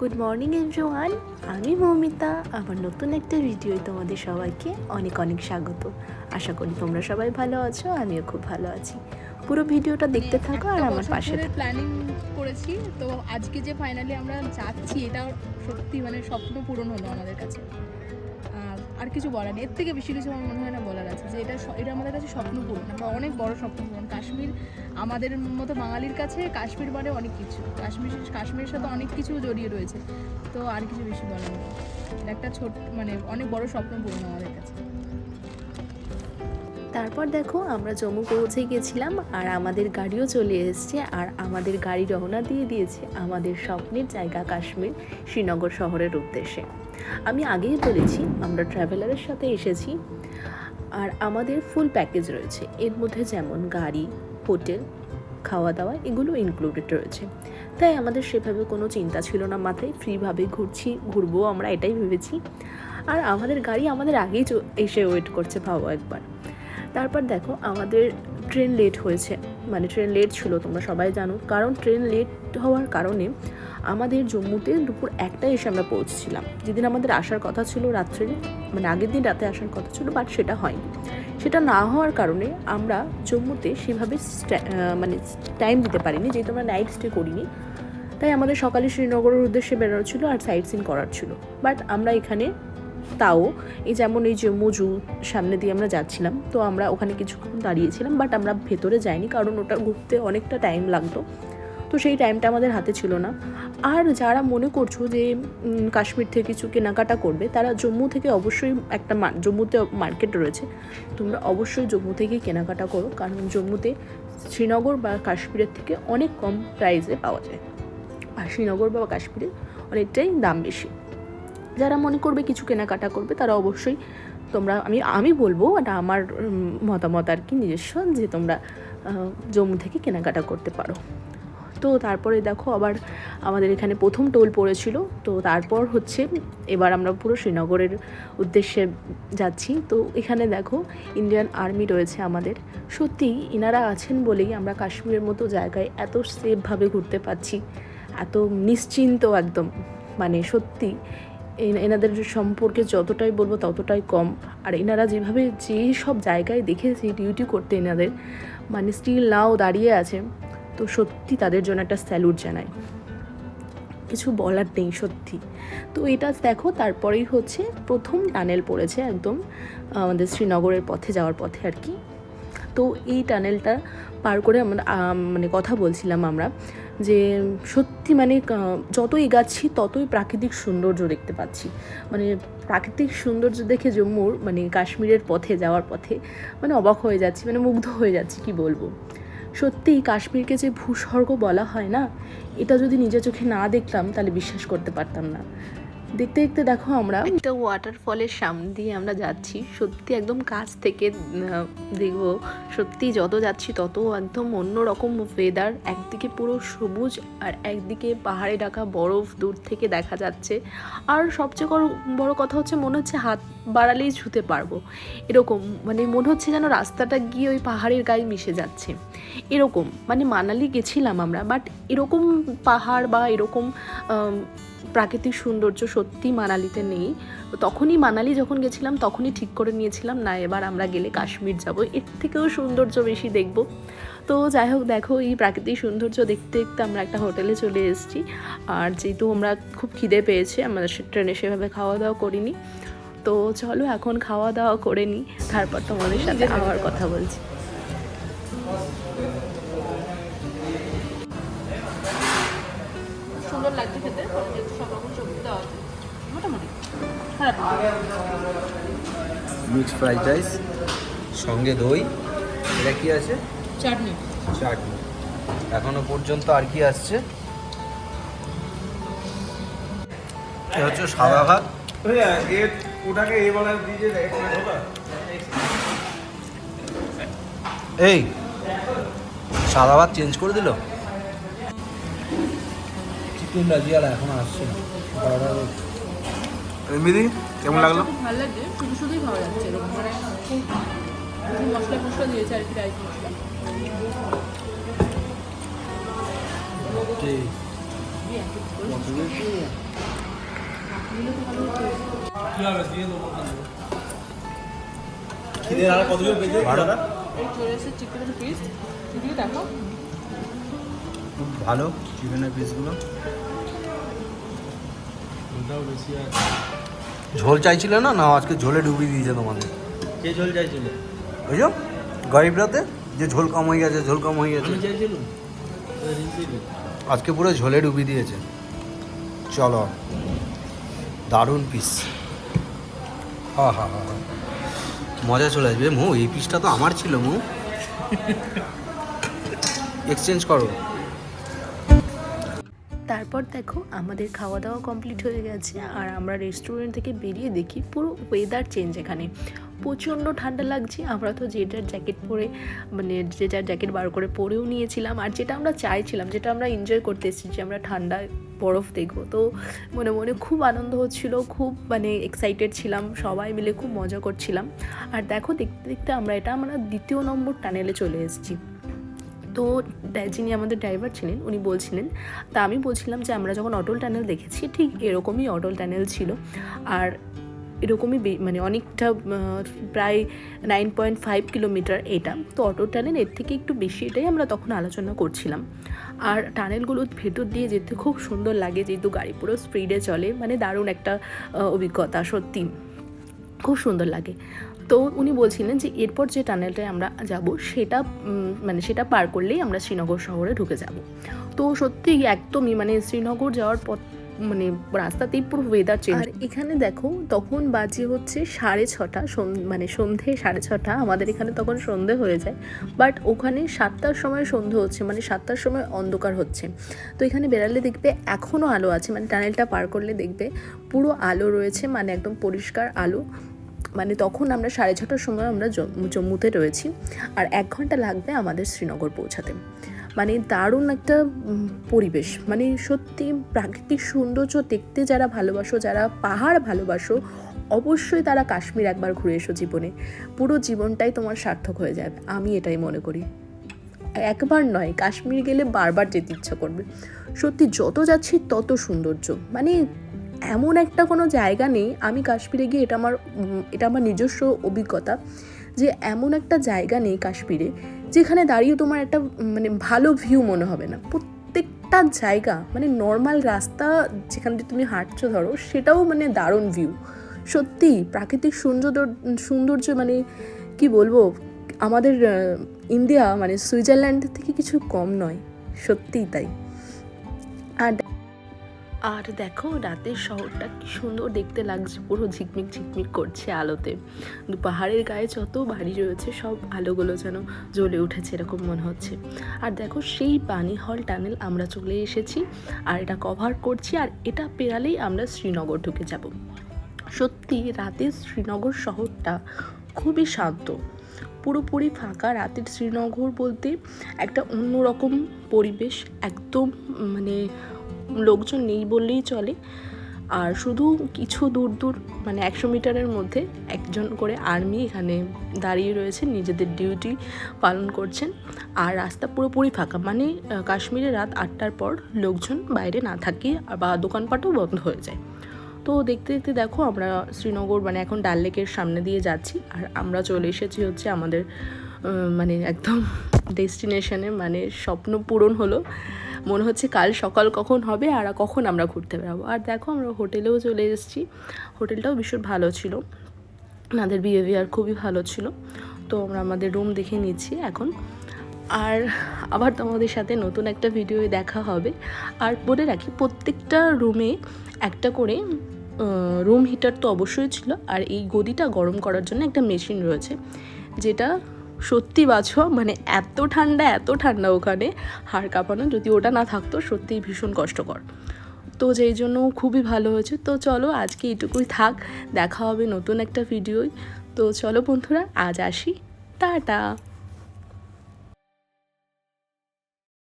Good morning everyone আমি মৌমিতা আমার নতুন একটা ভিডিও তোমাদের সবাইকে অনেক অনেক স্বাগত। আশা করি তোমরা সবাই ভালো আছো আমিও খুব ভালো আছি। পুরো ভিডিওটা দেখতে থাকো আর আমার পাশে প্ল্যানিং করেছি তো আজকে যে ফাইনালি আমরা যাচ্ছি এটা সত্যি মানে স্বপ্ন পূরণ হলো আমাদের কাছে। আর কিছু বলার নেই। এর থেকে বেশি কিছু আমার মনে হয় না বলার আছে, যে এটা এটা আমাদের কাছে স্বপ্ন পূরণ আমরা অনেক বড় স্বপ্ন পূরণ। কাশ্মীর আমাদের মতো বাঙালির কাছে কাশ্মীর মানে অনেক কিছু। কাশ্মীর, কাশ্মীরের সাথে অনেক কিছু জড়িয়ে রয়েছে। তো আর কিছু বেশি বলার নেই। একটা ছোট মানে অনেক বড় স্বপ্ন পূরণ আমাদের কাছে। তারপর দেখো, আমরা জম্মু পৌঁছে গেছিলাম আর আমাদের গাড়িও চলে এসেছে আর আমাদের গাড়ি রওনা দিয়ে দিয়েছে আমাদের স্বপ্নের জায়গা কাশ্মীর শ্রীনগর শহরের উদ্দেশ্যে। আমি আগেই বলেছি, আমরা ট্রাভেলারের সাথে এসেছি আর আমাদের ফুল প্যাকেজ রয়েছে। এর মধ্যে যেমন গাড়ি হোটেল খাওয়া দাওয়া এগুলো ইনক্লুডেড রয়েছে। তাই আমাদের সেভাবে কোনো চিন্তা ছিল না মাথায় ফ্রিভাবে ঘুরছি, ঘুরবো আমরা এটাই ভেবেছি। আর আমাদের গাড়ি আমাদের আগেই এসে ওয়েট করছে ভাবো একবার। তারপর দেখো আমাদের ট্রেন লেট হয়েছে। মানে ট্রেন লেট ছিল, তোমরা সবাই জানো। কারণ ট্রেন লেট হওয়ার কারণে আমাদের জম্মুতে দুপুর একটায় এসে আমরা পৌঁছেছিলাম। যেদিন আমাদের আসার কথা ছিল রাত্রে মানে আগের দিন রাতে আসার কথা ছিল বাট সেটা হয়নি। সেটা না হওয়ার কারণে আমরা জম্মুতে সেভাবে মানে টাইম দিতে পারিনি, যেহেতু আমরা নাইট স্টে করিনি। তাই আমাদের সকালে শ্রীনগরের উদ্দেশ্যে বেরোনো ছিল আর সাইট সিন করার ছিল। বাট আমরা এখানে তাও, এই যেমন এই যে মজু সামনে দিয়ে আমরা যাচ্ছিলাম, তো আমরা ওখানে কিছুক্ষণ দাঁড়িয়েছিলাম বাট আমরা ভেতরে যাইনি, কারণ ওটা ঘুরতে অনেকটা টাইম লাগতো। তো সেই টাইমটা আমাদের হাতে ছিল না। আর যারা মনে করছ যে কাশ্মীর থেকে কিছু কেনাকাটা করবে, তারা জম্মু থেকে অবশ্যই একটা জম্মুতে মার্কেট রয়েছে। তোমরা অবশ্যই জম্মু থেকে কেনাকাটা করো, কারণ জম্মুতে শ্রীনগর বা কাশ্মীরের থেকে অনেক কম প্রাইসে পাওয়া যায়। আর শ্রীনগর বা কাশ্মীরে অনেকটাই দাম বেশি। যারা মনে করবে কিছু কেনাকাটা করবে, তারা অবশ্যই তোমরা, আমি আমি বলব এটা আমার মতামত আর কি নিজস্ব যে তোমরা জম্মু থেকে কেনাকাটা করতে পারো। তো তারপরে দেখো আবার আমাদের এখানে প্রথম টোল পড়েছিল, তো তারপর হচ্ছে এবার আমরা পুরো শ্রীনগরের উদ্দেশ্যে যাচ্ছি। তো এখানে দেখো ইন্ডিয়ান আর্মি রয়েছে আমাদের। সত্যি ইনারা আছেন বলেই আমরা কাশ্মীরের মতো জায়গায় এত সেফভাবে ঘুরতে পারছি, এত নিশ্চিন্ত একদম। মানে সত্যি এনাদের সম্পর্কে যতটাই বলব ততটাই কম। আর এনারা যেভাবে যে সব জায়গায় দেখেছি ডিউটি করতে এনাদের মানে স্টিল নাও দাঁড়িয়ে আছে। তো সত্যি তাদের জন্য একটা স্যালুট জানাই। কিছু বলার নেই সত্যি। তো এটা দেখো, তারপরেই হচ্ছে প্রথম টানেল পড়েছে একদম, আমাদের শ্রীনগরের পথে যাওয়ার পথে আর কি। তো এই টানেলটা পার করে আমরা মানে কথা বলছিলাম আমরা। যে সত্যি মানে যতই যত এগাচ্ছি, ততই প্রাকৃতিক সৌন্দর্য দেখতে পাচ্ছি। মানে প্রাকৃতিক সৌন্দর্য দেখে জম্মুর মানে কাশ্মীরের পথে, যাওয়ার পথে মানে অবাক হয়ে যাচ্ছি মানে মুগ্ধ হয়ে যাচ্ছি, কি বলব? সত্যিই কাশ্মীরকে যে ভূস্বর্গ বলা হয় না, এটা যদি নিজের চোখে না দেখতাম, তাহলে বিশ্বাস করতে পারতাম না। দেখতে দেখতে দেখো আমরা একটা ওয়াটারফলের সামনে দিয়ে আমরা যাচ্ছি। সত্যি একদম কাছ থেকে দেখব। সত্যি যত যাচ্ছি তত একদম অন্যরকম ওয়েদার একদিকে পুরো সবুজ আর একদিকে পাহাড়ে ঢাকা বরফ দূর থেকে দেখা যাচ্ছে। আর সবচেয়ে বড় কথা হচ্ছে মনে হচ্ছে হাত বাড়ালেই ছুতে পারব। এরকম মানে মনে হচ্ছে যেন রাস্তাটা গিয়ে ওই পাহাড়ের গায়ে মিশে যাচ্ছে। এরকম মানে মানালি গেছিলাম আমরা বাট এরকম পাহাড় বা এরকম প্রাকৃতিক সৌন্দর্য সত্যি মানালিতে নেই। তো তখনই মানালি যখন গেছিলাম তখনই ঠিক করে নিয়েছিলাম না এবার আমরা গেলে কাশ্মীর যাব। এর থেকেও সৌন্দর্য বেশি দেখব। তো যাই হোক দেখো এই প্রাকৃতিক সৌন্দর্য দেখতে দেখতে আমরা একটা হোটেলে চলে এসেছি। আর যেহেতু আমরা খুব খিদে পেয়েছে আমাদের সে- ট্রেনে সেভাবে খাওয়া দাওয়া করিনি। তো চলো এখন খাওয়া দাওয়া করে নিই। তারপর তোমাদের সাথে আবার কথা বলছি। সুন্দর লাগছে খেতে। যেহেতু সব রকম সবজি দেওয়া আছে। মোটামুটি। মিক্স ফ্রাইড রাইস সঙ্গে দই। এটা কি আছে? চাটনি। চাটনি। এখনও পর্যন্ত আর কি আসছে? হচ্ছে সাদা ভাত। ওটাকে এই সাদা ভাত চেঞ্জ করে দিল? চিকেন রাজিয়ালা এখন আসছে না। মিদি কেমন লাগল? খুব ভালো লাগছে শুধু শুধুই খাওয়া যাচ্ছে এরকম মানে মশলা মশলা দিয়েছে আর কি রাইস মশলা। ঠিক দিয়ে কি হবে দিয়ে দেবো খিদে আর এই চলে চিকেনের পিস দিয়ে দেখো। খুব ভালো চিকেনের পিসগুলো। বেশি ঝোল চাইছিলে না? না আজকে ঝোলে ডুবিয়ে দিয়েছে তোমাদের কে ঝোল চাইছিল? বুঝছ গরিব রাতে যে ঝোল কম হয়ে গেছে ঝোল কম হয়ে গেছে। ওই। আজকে পুরো ঝোলে ডুবিয়ে দিয়েছে। চলো দারুণ পিস হা হা হা। মজা চলে আসবে। মু এই পিসটা তো আমার ছিল মু। এক্সচেঞ্জ করো। তারপর দেখো আমাদের খাওয়া দাওয়া কমপ্লিট হয়ে গেছে আর আমরা রেস্টুরেন্ট থেকে বেরিয়ে দেখি পুরো ওয়েদার চেঞ্জ এখানে। প্রচণ্ড ঠান্ডা লাগছে, আমরা তো যে যার জ্যাকেট পরে মানে যে যার জ্যাকেট বার করে পরেও নিয়েছিলাম আর যেটা আমরা চাইছিলাম, যেটা আমরা এনজয় করতে এসেছি যে আমরা ঠান্ডায় বরফ দেখব। তো মনে মনে খুব আনন্দ হচ্ছিল, খুব মানে এক্সাইটেড ছিলাম, সবাই মিলে খুব মজা করছিলাম। আর দেখো দেখতে দেখতে আমরা এটা আমরা দ্বিতীয় নম্বর টানেলে চলে এসেছি। তো যিনি আমাদের ড্রাইভার ছিলেন, উনি বলছিলেন, তা আমি বলছিলাম যে আমরা যখন অটল টানেল দেখেছি, ঠিক এরকমই অটল টানেল ছিল। আর এরকমই মানে অনেকটা প্রায় নাইন পয়েন্ট ফাইভ কিলোমিটার এটা। তো অটো টানেল এর থেকে একটু বেশি এটাই আমরা তখন আলোচনা করছিলাম। আর টানেলগুলোর ভেতর দিয়ে যেতে খুব সুন্দর লাগে, যেহেতু গাড়ি পুরো স্পিডে চলে মানে দারুণ একটা অভিজ্ঞতা, সত্যি। খুব সুন্দর লাগে। তো উনি বলছিলেন যে এরপর যে টানেলটায় আমরা যাব, সেটা মানে সেটা পার করলেই আমরা শ্রীনগর শহরে ঢুকে যাব। তো সত্যি একদমই মানে শ্রীনগর যাওয়ার পথ মানে রাস্তাতেই পুরো ওয়েদার চেঞ্জ আর এখানে দেখো, তখন বাজে হচ্ছে সাড়ে ছটা মানে সন্ধে সাড়ে ছটা, আমাদের এখানে তখন সন্ধে হয়ে যায়। বাট ওখানে সাতটার সময় সন্ধে হচ্ছে মানে সাতটার সময় অন্ধকার হচ্ছে। তো এখানে বেরালে দেখবে এখনও আলো আছে মানে টানেলটা পার করলে দেখবে পুরো আলো রয়েছে মানে একদম পরিষ্কার আলো। মানে তখন আমরা সাড়ে ছটার সময় আমরা জম্মুতে রয়েছি আর এক ঘণ্টা লাগবে আমাদের শ্রীনগর পৌঁছাতে। মানে দারুণ একটা পরিবেশ। মানে সত্যি প্রাকৃতিক সৌন্দর্য দেখতে যারা ভালোবাসো, যারা পাহাড় ভালোবাসো, অবশ্যই তারা কাশ্মীর একবার ঘুরে এসো জীবনে। পুরো জীবনটাই তোমার সার্থক হয়ে যাবে, আমি এটাই মনে করি। একবার নয়, কাশ্মীর গেলে বারবার যেতে ইচ্ছা করবে। সত্যি যত যাচ্ছি তত সৌন্দর্য। মানে এমন একটা কোনো জায়গা নেই, আমি কাশ্মীরে গিয়ে এটা আমার এটা আমার নিজস্ব অভিজ্ঞতা যে এমন একটা জায়গা নেই কাশ্মীরে যেখানে দাঁড়িয়ে তোমার একটা মানে ভালো ভিউ মনে হবে না। প্রত্যেকটা জায়গা মানে নর্মাল রাস্তা যেখান দিয়ে তুমি হাঁটছো ধরো, সেটাও মানে দারুণ ভিউ সত্যি, প্রাকৃতিক সৌন্দর্য সৌন্দর্য মানে কি বলব, আমাদের ইন্ডিয়া মানে সুইজারল্যান্ড থেকে কিছু কম নয়, সত্যিই তাই। আর দেখো রাতের শহরটা কি সুন্দর দেখতে লাগছে, পুরো ঝিকমিক ঝিকমিক করছে আলোতে। পাহাড়ের গায়ে যত বাড়ি রয়েছে, সব আলোগুলো যেন জ্বলে উঠেছে এরকম মনে হচ্ছে। আর দেখো সেই পানি হল টানেল আমরা চলে এসেছি, আর এটা কভার করছি, আর এটা পেরালেই আমরা শ্রীনগর ঢুকে যাব। সত্যি রাতের শ্রীনগর শহরটা খুবই শান্ত। পুরোপুরি ফাঁকা রাতের শ্রীনগর বলতে একটা অন্যরকম পরিবেশ, একদম মানে লোকজন নেই বললেই চলে। আর শুধু কিছু দূর দূর মানে একশো মিটারের মধ্যে একজন করে আর্মি এখানে দাঁড়িয়ে রয়েছে, নিজেদের ডিউটি পালন করছেন। আর রাস্তা পুরোপুরি ফাঁকা মানে কাশ্মীরে রাত আটটার পর লোকজন বাইরে না থাকে বা দোকানপাটও বন্ধ হয়ে যায়। তো দেখতে দেখতে দেখো আমরা শ্রীনগর মানে এখন ডাল লেকের সামনে দিয়ে যাচ্ছি। আর আমরা চলে এসেছি হচ্ছে আমাদের মানে একদম ডেস্টিনেশনে মানে স্বপ্ন পূরণ হলো। মনে হচ্ছে কাল সকাল কখন হবে আর কখন আমরা ঘুরতে বেরাবো। আর দেখো আমরা হোটেলেও চলে এসেছি। হোটেলটাও ভীষণ ভালো ছিল। ওনাদের বিহেভিয়ার খুবই ভালো ছিল। তো আমরা আমাদের রুম দেখে নিচ্ছি এখন। আর আবার তোমাদের সাথে নতুন একটা ভিডিও দেখা হবে। আর বলে রাখি, প্রত্যেকটা রুমে একটা করে রুম হিটার তো অবশ্যই ছিল। আর এই গদিটা গরম করার জন্য একটা মেশিন রয়েছে। যেটা সত্যি বাছো মানে এত ঠান্ডা এত ঠান্ডা ওখানে, হাড় কাঁপানো, যদি ওটা না থাকতো সত্যিই ভীষণ কষ্টকর। তো যেই জন্য খুবই ভালো হয়েছে। তো চলো আজকে এটুকুই থাক, দেখা হবে নতুন একটা ভিডিওই তো চলো বন্ধুরা, আজ আসি। টাটা!